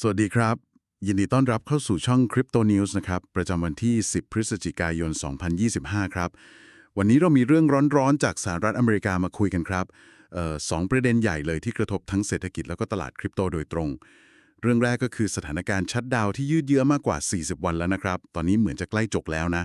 สวัสดีครับ ยินดีต้อนรับเข้าสู่ช่อง Crypto News นะครับ ประจำวันที่ 10 พฤศจิกายน 2025 ครับ วันนี้เรามีเรื่องร้อนๆ จากสหรัฐอเมริกามาคุยกันครับออสองประเด็นใหญ่เลยที่กระทบทั้งเศรษฐกิจแล้วก็ตลาดคริปโตโดยตรง เรื่องแรกก็คือสถานการณ์ชัดดาวที่ยืดเยื้อมากกว่า 40 วันแล้วนะครับ ตอนนี้เหมือนจะใกล้จบแล้วนะ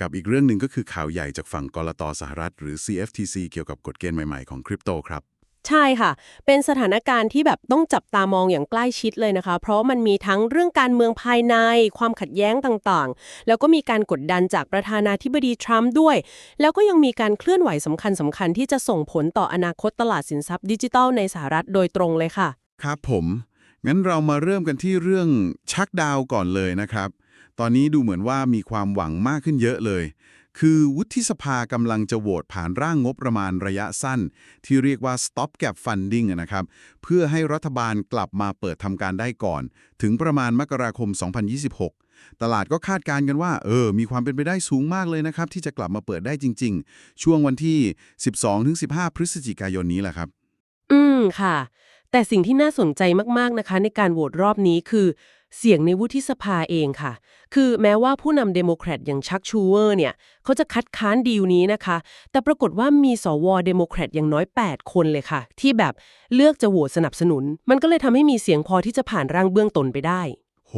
กับอีกเรื่องหนึ่งก็คือข่าวใหญ่จากฝั่งกลตสหรัฐ หรือ CFTC เกี่ยวกับกฎเกณฑ์ใหม่ๆของคริปโตครับ ใช่ค่ะ เป็นสถานการณ์ที่แบบต้องจับตามองอย่างใกล้ชิดเลยนะคะ เพราะมันมีทั้งเรื่องการเมืองภายใน ความขัดแย้งต่างๆ แล้วก็มีการกดดันจากประธานาธิบดีทรัมป์ด้วย แล้วก็ยังมีการเคลื่อนไหวสำคัญสคัญๆที่จะส่งผลต่ออนาคตตลาดสินทรัพย์ดิจิทัลในสหรัฐโดยตรงเลยค่ะ ครับผม งั้นเรามาเริ่มกันที่เรื่องชักดาวก่อนเลยนะครับ ตอนนี้ดูเหมือนว่ามีความหวังมากขึ้นเยอะเลย คือวุฒิสภากำลังจะโหวตผ่านร่างงบประมาณระยะสั้น ที่เรียกว่า stop gap funding นะครับ เพื่อให้รัฐบาลกลับมาเปิดทำการได้ก่อน ถึงประมาณมกราคม 2026 ตลาดก็คาดการณ์กันว่า เออ มีความเป็นไปได้สูงมากเลยนะครับ ที่จะกลับมาเปิดได้จริง ๆ ช่วงวันที่ 12-15 พฤศจิกายนนี้แหละครับ อืมค่ะ แต่สิ่งที่น่าสนใจมากๆนะคะ ในการโหวตรอบนี้คือ เสียงในวุฒิสภาเองค่ะ คือแม้ว่าผู้นำเดโมแครตอย่างชักชูเวอร์เนี่ย เขาจะคัดค้านดีลนี้นะคะ แต่ปรากฏว่ามีสวเดโมแครตอย่างน้อย 8 คนเลยค่ะ ที่แบบเลือกจะโหวตสนับสนุน มันก็เลยทำให้มีเสียงพอที่จะผ่านร่างเบื้องต้นไปได้ โห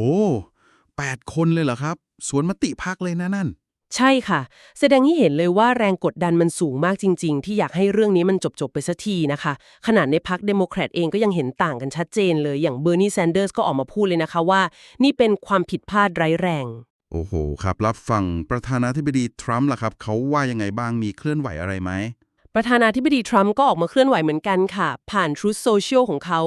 แปดคนเลยเหรอครับ สวนมติพักเลยนะนั่น ใช่ค่ะ แสดงให้เห็นเลยว่าแรงกดดันมันสูงมากจริง ๆ ที่อยากให้เรื่องนี้มันจบ ๆ ไปสักทีนะคะ ขนาดในพักเดโมแครตเองก็ยังเห็นต่างกันชัดเจนเลย อย่างเบอร์นีแซนเดอร์สก็ออกมาพูดเลยนะคะว่า นี่เป็นความผิดพลาดร้ายแรง โอ้โห ครับ รับฟังประธานาธิบดีทรัมป์ล่ะครับเขาว่ายังไงบ้างมีเคลื่อนไหวอะไรไหมประธานาธิบดีทรัมป์ก็ออกมาเคลื่อนไหวเหมือนกันค่ะ ผ่าน Truth Social ของเขา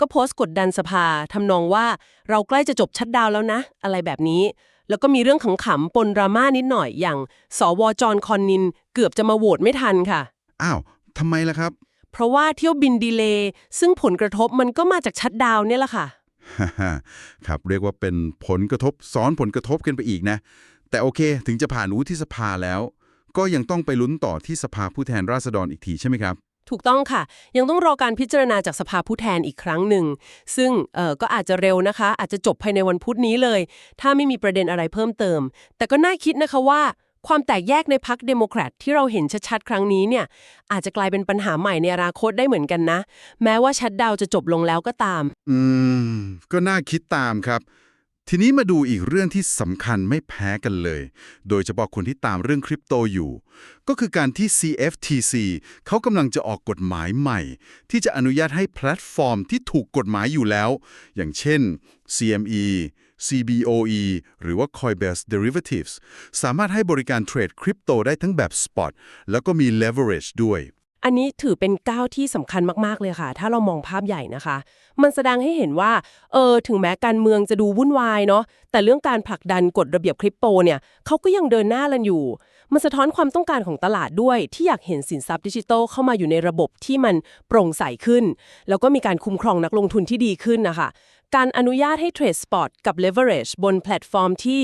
ก็โพสต์กดดันสภาทำนองว่าเราใกล้จะจบชัดดาวน์แล้วนะ อะไรแบบนี้ แล้วก็มีเรื่องขำๆปนดราม่านิดหน่อยอย่าง สวจอห์นคอนนิน เกือบจะมาโหวตไม่ทันค่ะ อ้าวทำไมล่ะครับ เพราะว่าเที่ยวบินดีเลย์ซึ่งผลกระทบมันก็มาจากชัดดาวน์เนี่ยแหละค่ะฮ่าฮ่าครับเรียกว่าเป็นผลกระทบซ้อนผลกระทบกันไปอีกนะ แต่โอเคถึงจะผ่านวุฒิสภาแล้ว ก็ยังต้องไปลุ้นต่อที่สภาผู้แทนราษฎรอีกทีใช่ไหมครับ ถูกต้องค่ะ ยังต้องรอการพิจารณาจากสภาผู้แทนอีกครั้งหนึ่ง ซึ่งเอ่อก็อาจจะเร็วนะคะ อาจจะจบภายในวันพุธนี้เลย ถ้าไม่มีประเด็นอะไรเพิ่มเติม แต่ก็น่าคิดนะคะว่า ความแตกแยกในพรรคเดโมแครตที่เราเห็นชัดๆ ครั้งนี้เนี่ยอาจจะกลายเป็นปัญหาใหม่ในอนาคตได้เหมือนกันนะ แม้ว่าชัดดาวจะจบลงแล้วก็ตาม อืม ก็น่าคิดตามครับ ทีนี้มาดูอีกเรื่องที่สำคัญไม่แพ้กันเลย โดยเฉพาะคนที่ตามเรื่องคริปโตอยู่ ก็คือการที่ CFTC เขากำลังจะออกกฎหมายใหม่ ที่จะอนุญาตให้แพลตฟอร์มที่ถูกกฎหมายอยู่แล้ว อย่างเช่น CME CBOE หรือว่า Coinbase Derivatives สามารถให้บริการเทรดคริปโตได้ทั้งแบบ Spot แล้วก็มี Leverage ด้วย อันนี้ถือเป็นก้าวที่สำคัญมากๆเลยค่ะ ถ้าเรามองภาพใหญ่นะคะ มันแสดงให้เห็นว่าเออถึงแม้การเมืองจะดูวุ่นวายเนาะแต่เรื่องการผลักดันกฎระเบียบคริปโตเนี่ยเขาก็ยังเดินหน้าลันอยู่ มันสะท้อนความต้องการของตลาดด้วย ที่อยากเห็นสินทรัพย์ดิจิทัลเข้ามาอยู่ในระบบที่มันโปร่งใสขึ้น แล้วก็มีการคุ้มครองนักลงทุนที่ดีขึ้นนะคะ การอนุญาตให้เทรดสปอร์ตกับ leverage บนแพลตฟอร์มที่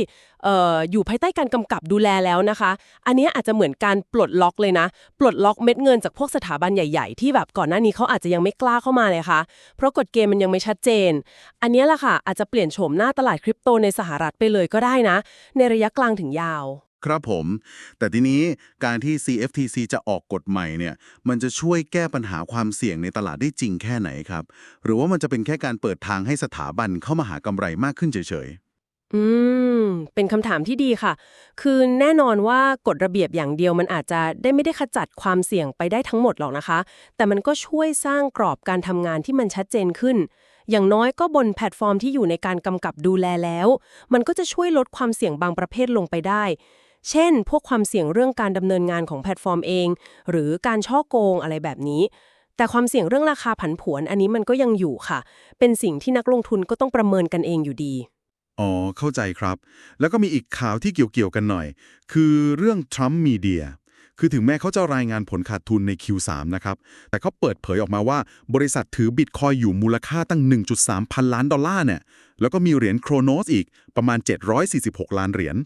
อออยู่ภายใต้การกำกับดูแลแล้วนะคะ อันนี้อาจจะเหมือนการปลดล็อกเลยนะ ปลดล็อกเม็ดเงินจากพวกสถาบันใหญ่ ๆ ที่แบบก่อนหน้านี้เขาอาจจะยังไม่กล้าเข้ามาเลยค่ะ เพราะกฎเกณฑ์มันยังไม่ชัดเจน อันนี้แหละค่ะอาจจะเปลี่ยนโฉมหน้าตลาดคริปโตในสหรัฐไปเลยก็ได้นะ ในระยะกลางถึงยาว ครับผม แต่ทีนี้การที่ CFTC จะออกกฎใหม่เนี่ย มันจะช่วยแก้ปัญหาความเสี่ยงในตลาดได้จริงแค่ไหนครับ หรือว่ามันจะเป็นแค่การเปิดทางให้สถาบันเข้ามาหากำไรมากขึ้นเฉยอืม เป็นคำถามที่ดีค่ะ คือแน่นอนว่ากฎระเบียบอย่างเดียวมันอาจจะได้ไม่ได้ขจัดความเสี่ยงไปได้ทั้งหมดหรอกนะคะ แต่มันก็ช่วยสร้างกรอบการทำงานที่มันชัดเจนขึ้นอย่างน้อยก็บนแพลตฟอร์มที่อยู่ในการกำกับดูแลแล้ว มันก็จะช่วยลดความเสี่ยงบางประเภทลงไปได้ เช่น พวกความเสี่ยงเรื่องการดำเนินงานของแพลตฟอร์มเอง หรือการช่อโกงอะไรแบบนี้ แต่ความเสี่ยงเรื่องราคาผันผวนอันนี้มันก็ยังอยู่ค่ะ เป็นสิ่งที่นักลงทุนก็ต้องประเมินกันเองอยู่ดี อ๋อ เข้าใจครับ แล้วก็มีอีกข่าวที่เกี่ยวๆกันหน่อย คือเรื่อง Trump Media คือถึงแม้เขาจะรายงานผลขาดทุนใน Q3 นะครับ แต่เขาเปิดเผยออกมาว่า บริษัทถือบิตคอยอยู่มูลค่าตั้ง 1.3 พันล้านดอลลาร์เนี่ย แล้วก็มีเหรียญโครโนสอีกประมาณ 746 ล้านเหรียญ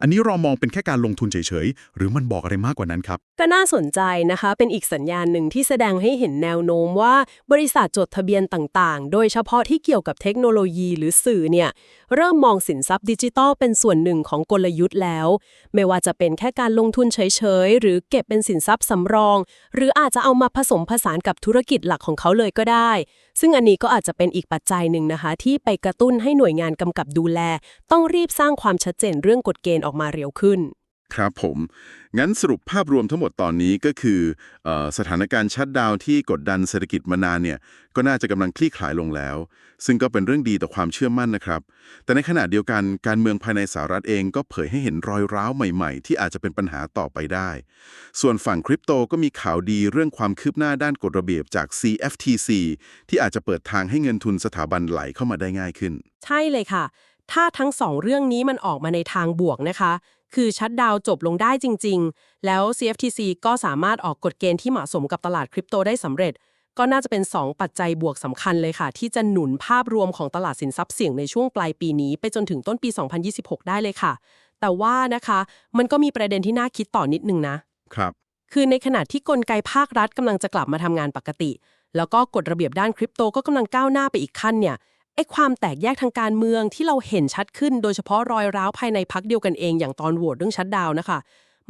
อันนี้เรามองเป็นแค่การลงทุนเฉยๆ หรือมันบอกอะไรมากกว่านั้นครับ ก็น่าสนใจนะคะ เป็นอีกสัญญาณหนึ่งที่แสดงให้เห็นแนวโน้มว่า บริษัทจดทะเบียนต่างๆ โดยเฉพาะที่เกี่ยวกับเทคโนโลยีหรือสื่อเนี่ยเริ่มมองสินทรัพย์ดิจิทัลเป็นส่วนหนึ่งของกลยุทธ์แล้ว ไม่ว่าจะเป็นแค่การลงทุนเฉยๆ หรือเก็บเป็นสินทรัพย์สำรอง หรืออาจจะเอามาผสมผสานกับธุรกิจหลักของเขาเลยก็ได้ ซึ่งอันนี้ก็อาจจะเป็นอีกปัจจัยหนึ่งนะคะ ที่ไปกระตุ้นให้หน่วยงานกำกับดูแล ต้องรีบสร้างความชัดเจนเรื่องกฎเกณฑ์ออกมาเร็วขึ้น ครับผม งั้นสรุปภาพรวมทั้งหมดตอนนี้ก็คือออสถานการณ์ชัดดาวน์ที่กดดันเศรษฐกิจมานานเนี่ยก็น่าจะกำลังคลี่คลายลงแล้ว ซึ่งก็เป็นเรื่องดีต่อความเชื่อมั่นนะครับ แต่ในขณะเดียวกันการเมืองภายในสหรัฐเองก็เผยให้เห็นรอยร้าวใหม่ๆ ที่อาจจะเป็นปัญหาต่อไปได้ ส่วนฝั่งคริปโตก็มีข่าวดีเรื่องความคืบหน้าด้านกฎระเบียบจาก CFTC ที่อาจจะเปิดทางให้เงินทุนสถาบันไหลเข้ามาได้ง่ายขึ้น ใช่เลยค่ะ ถ้าทั้งสองเรื่องนี้มันออกมาในทางบวกนะคะ คือชัดดาวน์จบลงได้จริง ๆ แล้ว CFTC ก็สามารถออกกฎเกณฑ์ที่เหมาะสมกับตลาดคริปโตได้สำเร็จ ก็น่าจะเป็น 2 ปัจจัยบวกสำคัญเลยค่ะ ที่จะหนุนภาพรวมของตลาดสินทรัพย์เสี่ยงในช่วงปลายปีนี้ ไปจนถึงต้นปี 2026 ได้เลยค่ะ แต่ว่านะคะ มันก็มีประเด็นที่น่าคิดต่อนิดนึงนะครับ คือในขณะที่กลไกภาครัฐกำลังจะกลับมาทำงานปกติ แล้วก็กฎระเบียบด้านคริปโตก็กำลังก้าวหน้าไปอีกขั้นเนี่ย ไอ้ความแตกแยกทางการเมืองที่เราเห็นชัดขึ้น โดยเฉพาะรอยร้าวภายในพักเดียวกันเองอย่างตอนโหวตเรื่องชัดดาวนะคะ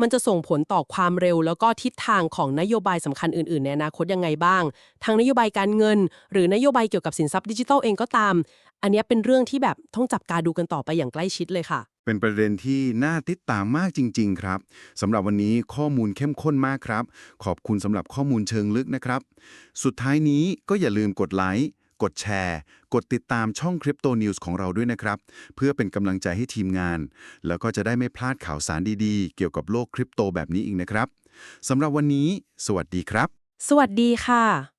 มันจะส่งผลต่อความเร็ว แล้วก็ทิศทางของนโยบายสำคัญอื่นๆ ในอนาคตยังไงบ้างทางนโยบายการเงิน หรือนโยบายเกี่ยวกับสินทรัพย์ดิจิทัลเองก็ตาม อันนี้เป็นเรื่องที่แบบต้องจับตาดูกันต่อไปอย่างใกล้ชิดเลยค่ะ เป็นประเด็นที่น่าติดตามมากจริง ๆ ครับสำหรับวันนี้ข้อมูลเข้มข้นมากครับ ขอบคุณสำหรับข้อมูลเชิงลึกนะครับ สุดท้ายนี้ก็อย่าลืมกดไลค์ กดแชร์ กดติดตามช่อง Crypto News ของเราด้วยนะครับ เพื่อเป็นกำลังใจให้ทีมงาน แล้วก็จะได้ไม่พลาดข่าวสารดีๆ เกี่ยวกับโลกคริปโตแบบนี้อีกนะครับสำหรับวันนี้ สวัสดีครับ สวัสดีค่ะ